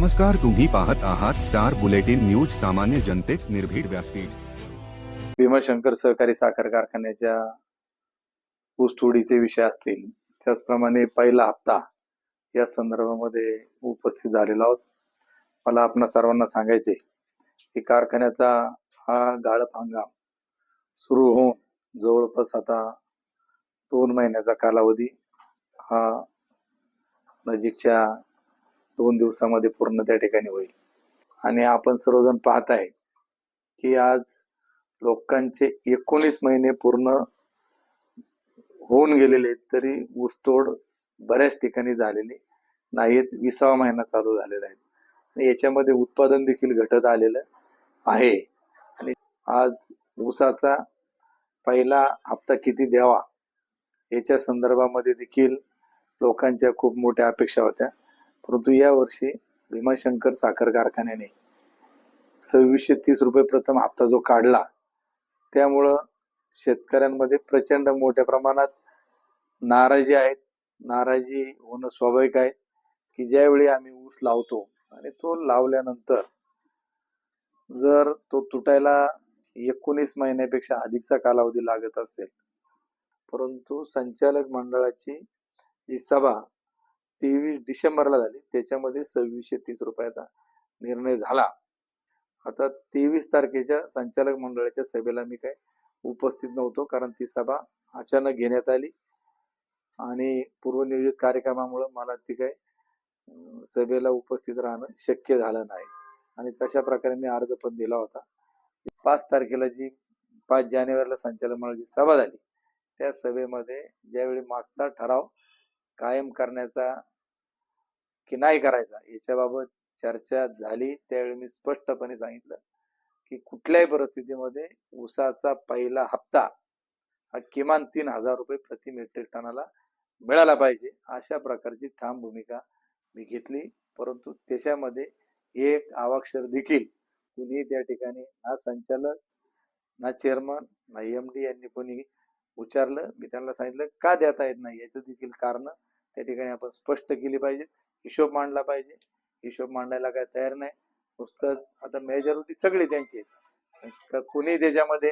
नमस्कार तुम्ही पाहत आहात स्टार बुलेटिन न्यूज सामान्य जनतेच निर्भीड व्यासपीठ. भीमाशंकर सहकारी साखर कारखान्याच्या ऊसतोडीचे विषय असतील त्याचप्रमाणे पहिला हप्ता या संदर्भामध्ये उपस्थित झालेलो आहोत. मला आपणा सर्वांना सांगायचे की कारखान्याचा हा गाळप हंगाम सुरू होऊन जवळपास आता दोन महिन्याचा कालावधी हा नजीकच्या दोन दिवसामध्ये पूर्ण त्या ठिकाणी होईल. आणि आपण सर्वजण पाहत आहे की आज लोकांचे एकोणीस महिने पूर्ण होऊन गेलेले तरी ऊसतोड बऱ्याच ठिकाणी झालेली नाहीत. विसावा महिना चालू झालेला आहे. आणि याच्यामध्ये उत्पादन देखील घटत आलेलं आहे. आणि आज ऊसाचा पहिला हप्ता किती द्यावा याच्या संदर्भामध्ये देखील लोकांच्या खूप मोठ्या अपेक्षा होत्या. परंतु या वर्षी भीमाशंकर साखर कारखान्याने सव्वीसशे तीस रुपये प्रथम हप्ता जो काढला त्यामुळं शेतकऱ्यांमध्ये प्रचंड मोठ्या प्रमाणात नाराजी आहेत. नाराजी होणं स्वाभाविक आहे की ज्यावेळी आम्ही ऊस लावतो आणि तो लावल्यानंतर जर तो तुटायला एकोणीस महिन्यापेक्षा अधिकचा कालावधी लागत असेल परंतु संचालक मंडळाची जी सभा तेवीस डिसेंबरला झाली. त्याच्यामध्ये सव्वीसशे तीस रुपयाचा निर्णय झाला. आता तेवीस तारखेच्या संचालक मंडळाच्या सभेला मी काय उपस्थित नव्हतो कारण ती सभा अचानक घेण्यात आली. आणि पूर्वनियोजित कार्यक्रमामुळे मला ती काय सभेला उपस्थित राहणं शक्य झालं नाही. आणि तशा प्रकारे मी अर्ज पण दिला होता. पाच तारखेला जी पाच जानेवारीला संचालक मंडळाची सभा झाली. त्या सभेमध्ये ज्यावेळी मागचा ठराव कायम करण्याचा की नाही करायचा. याच्याबाबत चर्चा झाली. त्यावेळी मी स्पष्टपणे सांगितलं की कुठल्याही परिस्थितीमध्ये ऊसाचा पहिला हप्ता हा किमान तीन हजार रुपये प्रति मेट्रिक टनाला मिळाला पाहिजे. अशा प्रकारची ठाम भूमिका मी घेतली. परंतु त्याच्यामध्ये एक आवाक्षर देखील कुणी त्या ठिकाणी ना संचालक ना चेअरमन ना एम डी यांनी कोणी उचारलं. मी त्यांना सांगितलं का देता येत नाही? याचं देखील कारण त्या ठिकाणी आपण स्पष्ट केली पाहिजे हिशोब मांडला पाहिजे. हिशोब मांडायला काय तयार नाही. नुसतंच आता मेजॉरिटी सगळी त्यांची आहेत. कुणी त्याच्यामध्ये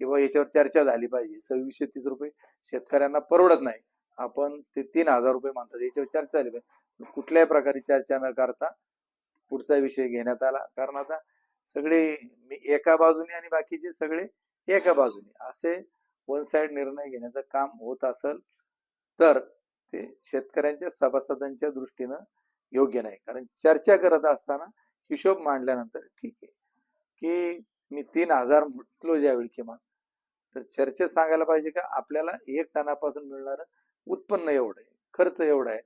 किंवा याच्यावर चर्चा झाली पाहिजे. सव्वीसशे तीस रुपये शेतकऱ्यांना परवडत नाही. आपण ते तीन हजार रुपये मानतात. याच्यावर चर्चा झाली पाहिजे. कुठल्याही प्रकारे चर्चा न करता पुढचा विषय घेण्यात आला. कारण आता सगळे मी एका बाजूने आणि बाकीचे सगळे एका बाजूने. असे वन साइड निर्णय घेण्याचं काम होत असेल तर ते शेतकऱ्यांच्या सभासदांच्या दृष्टीनं योग्य नाही. कारण चर्चा करत असताना हिशोब मांडल्यानंतर ठीक आहे. की मी तीन हजार म्हटलो ज्यावेळी किमान तर चर्चेत सांगायला पाहिजे का आपल्याला एक टनापासून मिळणार उत्पन्न एवढं आहे खर्च एवढा आहे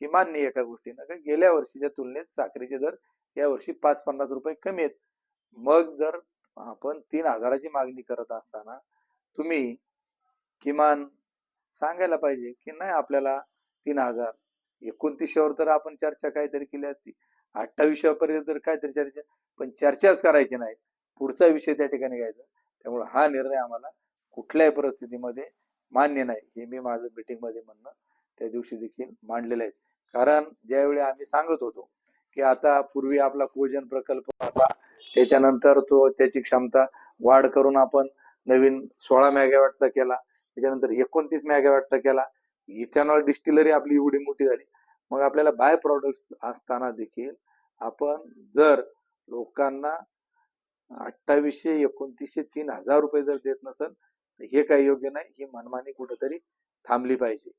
की मान्य एका गोष्टीनं का गेल्या वर्षीच्या तुलनेत साखरेचे दर या वर्षी पाच पन्नास रुपये कमी आहेत. मग जर आपण तीन हजाराची मागणी करत असताना तुम्ही किमान सांगायला पाहिजे की नाही आपल्याला तीन हजार. एकोणतीसशेवर तर आपण चर्चा काहीतरी केली असती. अठ्ठावीसशेपर्यंत तर काहीतरी चर्चा पण चर्चाच करायची नाही. पुढचा विषय त्या ठिकाणी घ्यायचा. त्यामुळे हा निर्णय आम्हाला कुठल्याही परिस्थितीमध्ये मान्य नाही. हे मी माझं मिटिंगमध्ये म्हणणं त्या दिवशी देखील मांडलेलं आहे. कारण ज्यावेळी आम्ही सांगत होतो की आता पूर्वी आपला कोजन प्रकल्प होता त्याच्यानंतर तो त्याची क्षमता वाढ करून आपण नवीन सोळा मेगावॅटचा केला. त्याच्यानंतर एकोणतीस मेगावॅटचा केला. इथेनॉल डिस्टिलरी आपली एवढी मोठी झाली. मग आपल्याला बाय प्रॉडक्ट्स असताना देखील आपण जर लोकांना अठ्ठावीसशे एकोणतीसशे तीन हजार रुपये जर देत नसेल तर हे काही योग्य नाही. ही मनमानी कुठेतरी थांबली पाहिजे.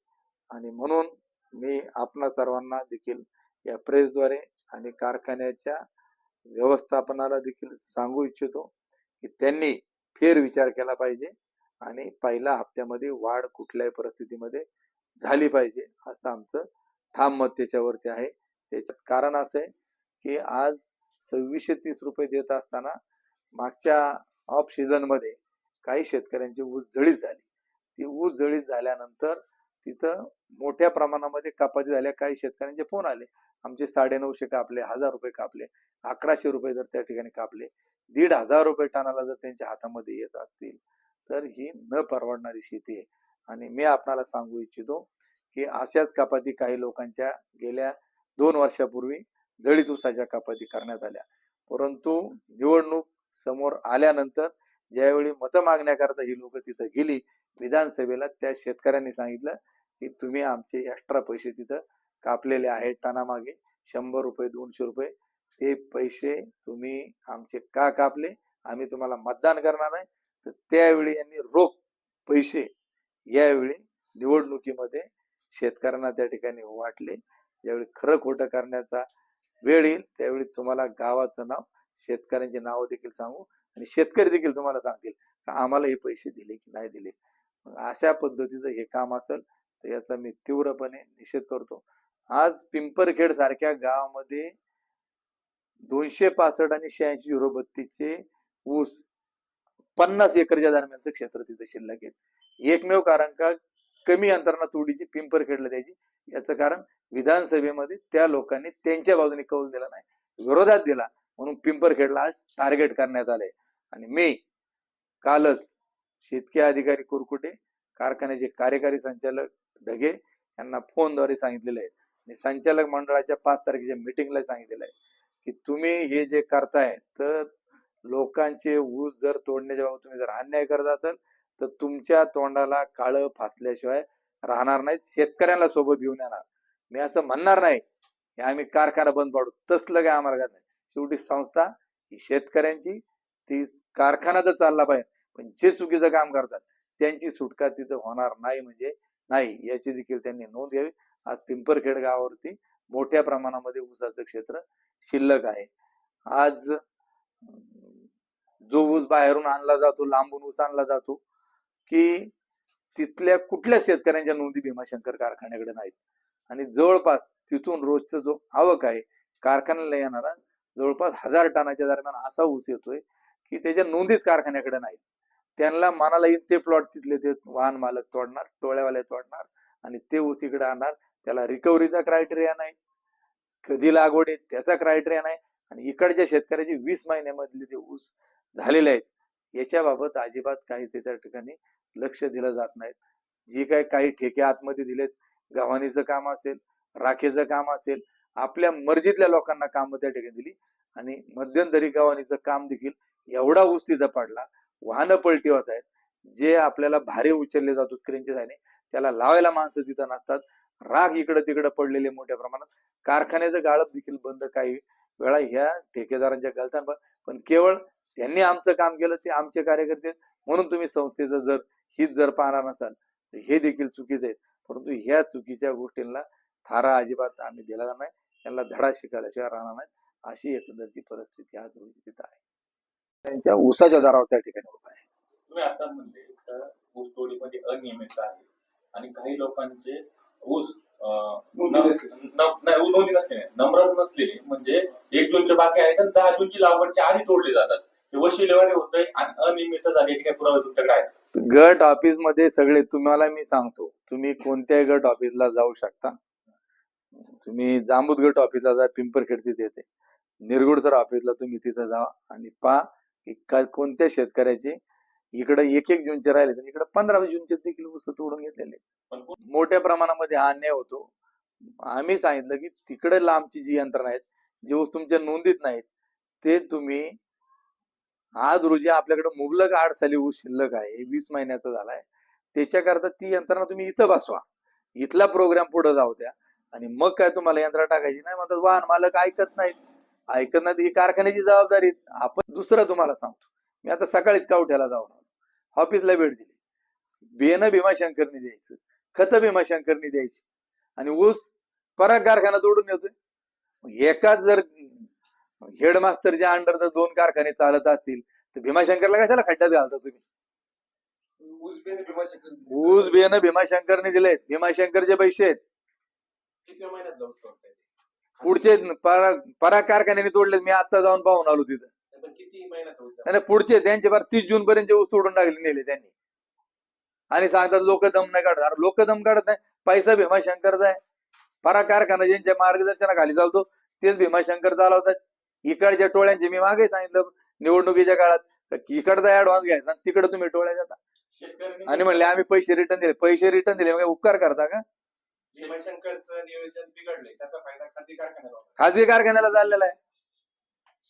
आणि म्हणून मी आपणा सर्वांना देखील या प्रेसद्वारे आणि कारखान्याच्या व्यवस्थापनाला देखील सांगू इच्छितो की त्यांनी फेर विचार केला पाहिजे. आणि पहिल्या हप्त्यामध्ये वाढ कुठल्याही परिस्थितीमध्ये झाली पाहिजे असं आमचं ठाम मत त्याच्यावरती आहे. त्याच्यात कारण असं आहे की आज सव्वीसशे तीस रुपये देत असताना मागच्या ऑफ सीझनमध्ये काही शेतकऱ्यांची ऊस जळीत झाली. ती ऊस जळीत झाल्यानंतर तिथं मोठ्या प्रमाणामध्ये कपाती झाल्या. काही शेतकऱ्यांचे फोन आले. आमचे साडे नऊशे कापले हजार रुपये कापले अकराशे रुपये जर त्या ठिकाणी कापले दीड हजार रुपये टनाला जर त्यांच्या हातामध्ये येत असतील तर ही न परवडणारी शेती आहे. आणि मी आपणाला सांगू इच्छितो की अशाच कपाती काही लोकांच्या गेल्या दोन वर्षापूर्वी जळीत उसाच्या कपाती करण्यात आल्या. परंतु निवडणूक समोर आल्यानंतर ज्यावेळी मतं मागण्याकरता ही लोक तिथं गेली विधानसभेला त्या शेतकऱ्यांनी सांगितलं की तुम्ही आमचे एक्स्ट्रा पैसे तिथं कापलेले आहेत टनामागे शंभर रुपये दोनशे रुपये ते पैसे तुम्ही आमचे का कापले? आम्ही तुम्हाला मतदान करणार आहे. तर त्यावेळी यांनी रोख पैसे यावेळी निवडणुकीमध्ये शेतकऱ्यांना त्या ठिकाणी वाटले. ज्यावेळी खरं खोटं करण्याचा वेळ येईल त्यावेळी तुम्हाला गावाचं नाव शेतकऱ्यांचे नावं देखील सांगू आणि शेतकरी देखील तुम्हाला सांगतील का आम्हाला हे पैसे दिले की नाही दिले. अशा पद्धतीचं हे काम असेल तर याचा मी तीव्रपणे निषेध करतो. आज पिंपरखेड सारख्या गावामध्ये दोनशे पासष्ट आणि शहाऐंशी युरो बत्तीसचे ऊस पन्नास एकरच्या दरम्यानचं क्षेत्र तिथं शिल्लक आहे. एकमेव कारण का? कमी अंतरानं तोडीची पिंपर खेळलं द्यायची याचं कारण विधानसभेमध्ये त्या लोकांनी त्यांच्या बाजूने कौल दिला नाही. विरोधात दिला. म्हणून पिंपरखेडला आज टार्गेट करण्यात आले आणि मी कालच शेतकी अधिकारी कुरकुटे कारखान्याचे कार्यकारी संचालक ढगे यांना फोनद्वारे सांगितलेले आहे. आणि संचालक मंडळाच्या पाच तारखेच्या मिटिंगला सांगितलेलं आहे की तुम्ही हे जे करताय तर लोकांचे ऊस जर तोडण्याच्या बाबत तुम्ही जर अन्याय करत असाल तर तुमच्या तोंडाला काळं फासल्याशिवाय राहणार नाहीत. शेतकऱ्यांना सोबत घेऊन येणार. मी असं म्हणणार नाही की आम्ही कारखाना बंद पाडू. तसलं काय आम्हाला नाही. शेवटी संस्था ही शेतकऱ्यांची ती कारखाना तर चालला पाहिजे. पण जे चुकीचं काम करतात त्यांची सुटका तिथं होणार नाही म्हणजे नाही. याची देखील त्यांनी नोंद घ्यावी. आज पिंपरखेड गावावरती मोठ्या प्रमाणामध्ये ऊसाचं क्षेत्र शिल्लक आहे. आज जो ऊस बाहेरून आणला जातो लांबून ऊस आणला जातो की तिथल्या कुठल्या शेतकऱ्यांच्या नोंदी भीमाशंकर कारखान्याकडे नाहीत. आणि जवळपास तिथून रोजचा जो आवक आहे कारखान्याला येणारा जवळपास हजार टनाच्या दरम्यान असा ऊस येतोय की त्याच्या नोंदीच कारखान्याकडे नाहीत. त्यांना मनाला येईल ते प्लॉट तिथले ते वाहन मालक तोडणार टोळ्यावाले तोडणार आणि ते ऊस इकडे आणणार. त्याला रिकव्हरीचा क्रायटेरिया नाही. कधी लागवड आहे त्याचा क्रायटेरिया नाही. आणि इकडच्या शेतकऱ्याचे वीस महिन्यामधले ते ऊस झालेले आहेत. याच्याबाबत अजिबात काही त्याच्या ठिकाणी लक्ष दिलं जात नाहीत जी काय काही ठेके आतमध्ये दिलेत गव्हाणीचं काम असेल राखेचं काम असेल आपल्या मर्जीतल्या लोकांना काम त्या ठिकाणी दिली आणि मध्यंतरी गव्हाणीचं काम देखील एवढा ऊस तिथं पडला वाहनं पलटी होत आहेत जे आपल्याला भारे उचलले जात क्रेनचे जाणे त्याला लावायला माणसं तिथं नसतात. राग इकडं तिकडं पडलेले मोठ्या प्रमाणात. कारखान्याचं गाळप देखील बंद काही वेळा ह्या ठेकेदारांच्या गलतांवर पण केवळ त्यांनी आमचं काम केलं ते आमचे कार्यकर्ते. आहेत. म्हणून तुम्ही संस्थेचं जर हित जर पाहणार नसाल तर हे देखील चुकीचं आहे. परंतु ह्या चुकीच्या गोष्टींना थारा अजिबात आम्ही दिला नाही. त्यांना धडा शिकायल्याशिवाय राहणार नाही. अशी एकंदरची परिस्थिती आज रोजी तिथं आहे. त्यांच्या ऊसाच्या दरावर त्या ठिकाणी होत आहे. तुम्ही आता म्हणले तर ऊस तोडीमध्ये अनियमितता आहे. आणि काही लोकांचे ऊस नोंदी नसलेले. न- नाही ऊस नोंदी नसलेले. म्हणजे एक जूनचे बाकी आहेत आणि दहा जूनची लागवडच्या आधी तोडले जातात. हे वशिलेवारी होतंय आणि अनियमित झाल्याचे काही पुरावे तुमच्याकडे आहेत? गट ऑफिसमध्ये सगळे तुम्हाला मी सांगतो तुम्ही कोणत्याही गट ऑफिसला जाऊ शकता. तुम्ही जांबूत गट ऑफिसला जा पिंपरखेड तिथे येते. निरगुड सर ऑफिसला तुम्ही तिथं जा आणि का- कोणत्या शेतकऱ्याचे. इकडे एक एक जूनचे राहिले तर इकडे पंधरा जूनचे देखील ऊस तोडून घेतलेले मोठ्या प्रमाणामध्ये हा अन्याय होतो. आम्ही सांगितलं की तिकडे लांबची जी यंत्रणा आहेत जे तुमच्या नोंदीत नाहीत ते तुम्ही आज रोजी आपल्याकडे मुबलक आठ साली ऊस शिल्लक आहे वीस महिन्याचा झालाय. त्याच्याकरता ती यंत्रणा तुम्ही इथं बसवा. इथला प्रोग्राम पुढे जाऊ द्या. आणि मग काय तुम्हाला यंत्रणा टाकायची? नाही म्हणतात वाहन मालक ऐकत नाहीत. ऐकत नाहीत ही कारखान्याची जबाबदारी आपण दुसरं तुम्हाला सांगतो. मी आता सकाळीच कावठ्याला जाऊन आलो. ऑफिसला भेट दिली. बेन भीमाशंकरनी द्यायचं. खत भीमाशंकरनी द्यायची. आणि ऊस परत कारखाना तोडून येतोय एकाच जर हेडमास्टरच्या अंडर जर दोन कारखाने चालत असतील तर भीमाशंकरला कशाला खड्ड्यात घालता तुम्ही? ऊस भीमाशंकर बियाणं भीमाशंकरने दिलेत. भीमाशंकरचे पैसे आहेत पुढचे पराग कारखान्याने तोडलेत. मी आता जाऊन पाहून आलो तिथं. नाही पुढचे त्यांचे फार तीस जून पर्यंत ऊस तोडून टाकले नेले त्यांनी. आणि सांगतात लोक दम नाही काढत. अरे लोक दम काढत नाही. पैसा भीमाशंकरचा आहे. पराग कारखाना ज्यांच्या मार्गदर्शनाखाली चालतो तेच भीमाशंकर चालवतात इकडच्या टोळ्यांचे मी मागे सांगितलं निवडणुकीच्या काळात इकडचा ऍडव्हान्स घ्यायचा तिकडे तुम्ही टोळ्या जाता आणि म्हणले आम्ही पैसे रिटर्न दिले. पैसे रिटर्न दिले मग काय उपकार करता का? भीमाशंकरचं नियोजन बिघडले त्याचा फायदा खाजगी कारखान्याला चाललेला आहे.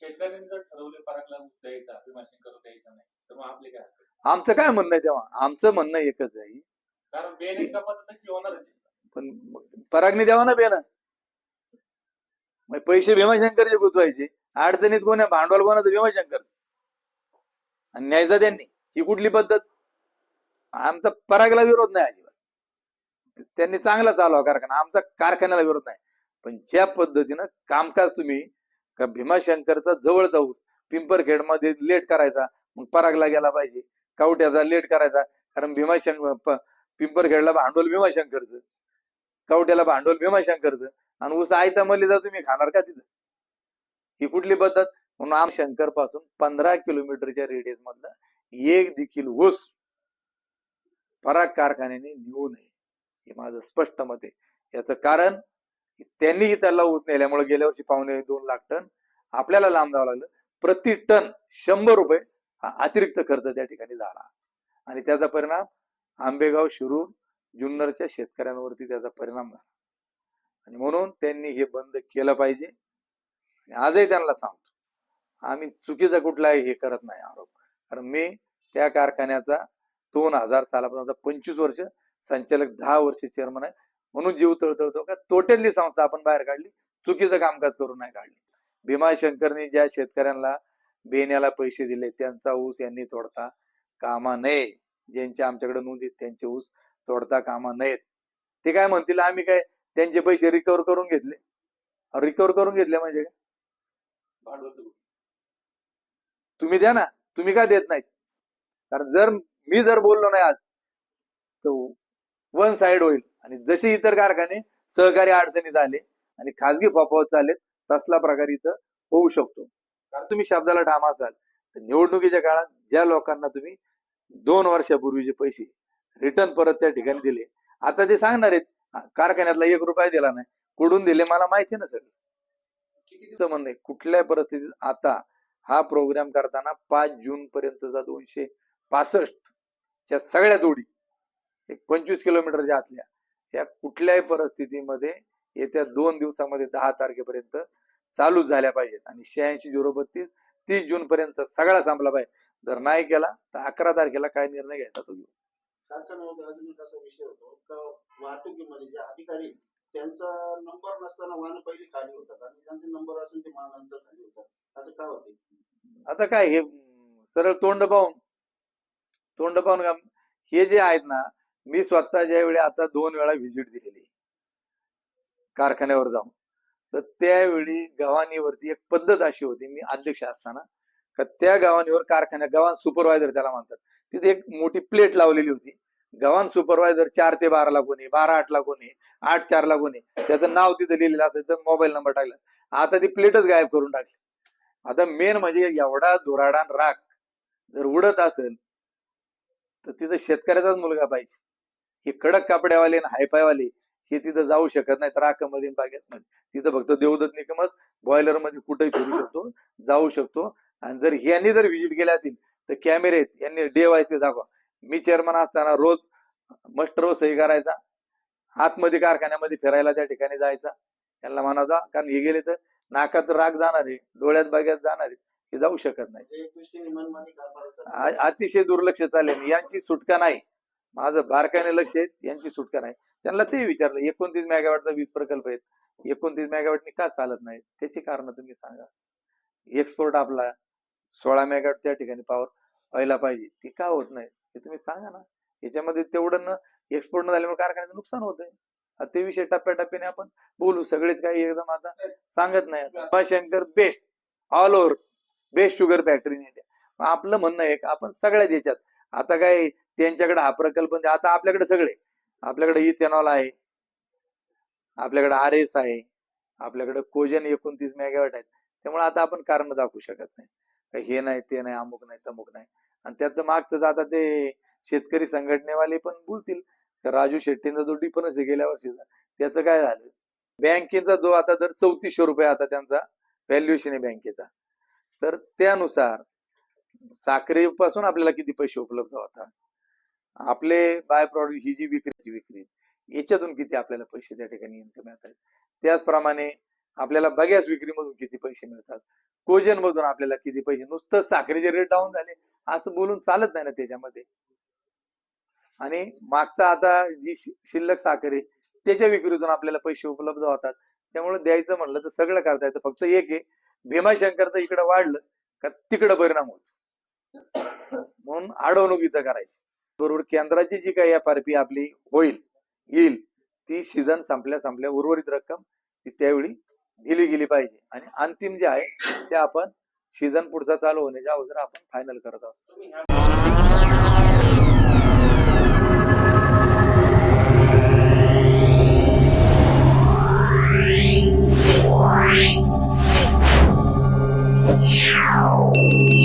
शेतकऱ्यांनी जर ठरवले परागला द्यायचा भीमाशंकर द्यायचा नाही तर मग आपले काय? हरकत? आमचं काय म्हणणं आहे तेव्हा? आमचं म्हणणं एकच आहे. कारण पद्धत होणार पण परागणी द्यावा ना बेन? मग पैसे भीमाशंकरचे गुंतवायचे. अडचणीत कोण आहे? भांडवल कोणाचं भीमाशंकर आणि न्यायचा त्यांनी. ही कुठली पद्धत? आमचा परागला विरोध नाही अजिबात. त्यांनी चांगला चालवा कारखाना. आमचा कारखान्याला विरोध नाही. पण ज्या पद्धतीनं कामकाज तुम्ही का भीमाशंकरचा जवळ ऊस पिंपरखेडमध्ये लेट करायचा मग परागला गेला पाहिजे. कवट्याचा लेट करायचा. कारण भीमाशंकर पिंपरखेडला भांडवल भीमाशंकरचं. कवट्याला भांडवल भीमाशंकरचं. आणि ऊस आयता मलिदा तुम्ही खाणार का तिथं? ही कुठली पद्धत? म्हणून आम शंकरपासून पंधरा किलोमीटरच्या रेडियस मधला एक देखील ऊस पराग कारखान्याने नेऊ नये. हे माझं स्पष्ट मत आहे. याचं कारण त्यांनीही त्याला ऊस नेल्यामुळे गेल्या वर्षी पावणे दोन लाख टन आपल्याला लांब जावं लागलं. प्रति टन शंभर रुपये हा अतिरिक्त खर्च त्या ठिकाणी झाला. आणि त्याचा परिणाम आंबेगाव शिरूर जुन्नरच्या शेतकऱ्यांवरती त्याचा परिणाम झाला. आणि म्हणून त्यांनी हे बंद केलं पाहिजे. आणि आजही त्यांना सांगतो आम्ही चुकीचा कुठलाही हे करत नाही आरोप. कारण मी त्या कारखान्याचा दोन हजार सालापर्यंत पंचवीस वर्ष संचालक दहा वर्ष चेअरमन आहे. म्हणून जीव तळतळतो का? तोट्यातली संस्था आपण बाहेर काढली चुकीचं कामकाज करून नाही काढली. भीमाशंकरने ज्या शेतकऱ्यांना बेण्याला पैसे दिले त्यांचा ऊस यांनी तोडता कामा नये. ज्यांच्या आमच्याकडे नोंदीत आहेत त्यांचे ऊस तोडता कामा नयेत. ते काय म्हणतील? आम्ही काय त्यांचे पैसे रिकवर करून घेतले. रिकवर करून घेतले म्हणजे तुम्ही द्या ना. तुम्ही का देत नाहीत? कारण जर मी जर बोललो नाही आज तर वन साइड होईल. आणि जसे इतर कारखाने सहकारी अडचणीत आले आणि खासगी फोफावत चालेत तसला प्रकार इथं होऊ शकतो. कारण तुम्ही शब्दाला ठाम असाल. तर निवडणुकीच्या काळात ज्या लोकांना तुम्ही दोन वर्षापूर्वीचे पैसे रिटर्न परत त्या ठिकाणी दिले आता ते सांगणार आहेत "हा, कारखान्यातला एक रुपया दिला नाही. कुठून दिले मला माहिती आहे ना सगळं. किती तिचं म्हणणं कुठल्याही परिस्थितीत आता हा प्रोग्राम करताना पाच जून पर्यंतचा दोनशे पासष्ट च्या सगळ्या दोडी एक पंचवीस किलोमीटरच्या आतल्या या कुठल्याही परिस्थितीमध्ये येत्या दोन दिवसामध्ये दहा तारखेपर्यंत चालू झाल्या पाहिजेत. आणि शहाऐंशी झिरो बत्तीस तीस जून पर्यंत सगळा संपला पाहिजे. जर नाही केला तर अकरा तारखेला काय निर्णय घ्यायचा तो घेऊ. कारखान्यामध्ये अजून एक असा विषय होतो. का वाहतुकीमध्ये जे अधिकारी आहेत, त्यांचा नंबर नसताना वाहन पहिली खाली होतात आणि त्यांचे नंबर असून ते वाहन नंतर खाली होतात. असं का होते आता काय हे अं, सरळ तोंड पाहून तोंड पाहून का? हे जे आहेत ना मी स्वतः ज्या वेळी आता दोन वेळा व्हिजिट दिलेली कारखान्यावर जाऊन तर त्यावेळी गव्हाणीवरती एक पद्धत अशी होती. मी अध्यक्ष असताना का त्या गव्हाणीवर कारखान्या गव्हाण सुपरवायझर त्याला म्हणतात. तिथे एक मोठी प्लेट लावलेली होती. गव्हाण सुपरवायझर चार ते बाराला कोणी बारा आठ ला कोणी आठ चार ला कोणी त्याचं नाव तिथे लिहिलेलं असायचं मोबाईल नंबर टाकला आता ती प्लेटच गायब करून टाकली. आता मेन म्हणजे एवढा धुराडान राख जर उडत असेल तर तिथं शेतकऱ्याचाच मुलगा पाहिजे. हे कडक कपड्यावाले आणि हायपायवाले हे तिथं जाऊ शकत नाही राखमध्ये बागेच मध्ये. तिथं फक्त देवदत्त निकमच बॉयलरमध्ये कुठेही फिरू शकतो जाऊ शकतो. आणि जर ह्यांनी जर व्हिजिट केल्या असतील तर कॅमेरे आहेत. यांनी डे ते दाखवा. मी चेअरमन असताना रोज मस्टर सही करायचा. आतमध्ये कारखान्यामध्ये फिरायला त्या ठिकाणी जायचा. यांना म्हणायचा कारण हे गेले तर नाकात राग जाणार आहे. डोळ्यात बागेत जाणार आहे. हे जाऊ शकत नाही. अतिशय दुर्लक्ष चालले यांची सुटका नाही. माझं बारकाईने लक्ष आहे. यांची सुटका नाही. त्यांना ते विचारलं एकोणतीस मेगावॅटचा वीज प्रकल्प आहेत. एकोणतीस मेगावॅटनी का चालत नाही त्याची कारण तुम्ही सांगा. एक्सपोर्ट आपला सोळा मेगावॅट त्या ठिकाणी पॉवर व्हायला पाहिजे. ती का होत नाही? हे तुम्ही सांगा ना. याच्यामध्ये तेवढं न एक्सपोर्ट न झाल्यामुळे कारखान्याचं नुकसान होत आहे ते विषय टप्प्याटप्प्याने आपण बोलू. सगळेच काही एकदम आता सांगत नाही Shankar best all over best sugar factory India आपलं म्हणणं आहे आपण सगळ्याच याच्यात. आता काय त्यांच्याकडे हा प्रकल्प म्हणजे आता आपल्याकडे सगळे. आपल्याकडे इथेनॉल आहे. आपल्याकडे आर एस आहे. आपल्याकडे कोजन एकोणतीस मेगावॅट आहेत. त्यामुळे आता आपण कारण दाखवू शकत नाही. हे नाही ते नाही अमुक नाही तमुक नाही. आणि त्यात मागचं आता ते शेतकरी संघटनेवाले पण बोलतील राजू शेट्टींचा जो डिफरन्स आहे गेल्या वर्षीचा त्याचं काय झालं? बँकेचा जो आता जर चौतीसशे रुपये आता त्यांचा व्हॅल्युएशन आहे बँकेचा. तर त्यानुसार साखरेपासून आपल्याला किती पैसे उपलब्ध होतात? आपले बाय प्रॉडक्ट ही जी विक्रीची विक्री याच्यातून किती आपल्याला पैसे त्या ठिकाणी इन्कम मिळतात? त्याचप्रमाणे आपल्याला बघ्याच विक्रीमधून किती पैसे मिळतात. कोजन मधून आपल्याला किती पैसे नुसतं साखरेचे रेट डाऊन झाले. असं बोलून चालत नाही ना त्याच्यामध्ये. आणि मागचा आता जी शिल्लक साखर आहे त्याच्या विक्रीतून आपल्याला पैसे उपलब्ध होतात. त्यामुळे द्यायचं म्हणलं तर सगळं करता येतं. फक्त एक आहे भीमाशंकरचं इकडं वाढलं का तिकडं परिणाम होतो. म्हणून अडवणूक इथं करायची. बरोबर केंद्राची जी काही एफ आर पी आपली होईल येईल ती सीझन संपल्या संपल्या उर्वरित रक्कम ती त्यावेळी दिली गेली पाहिजे आणि अंतिम जे आहे ते आपण सीझन पुढचा चालू होण्याच्या अगोदर आपण फायनल करत असतो Yeah.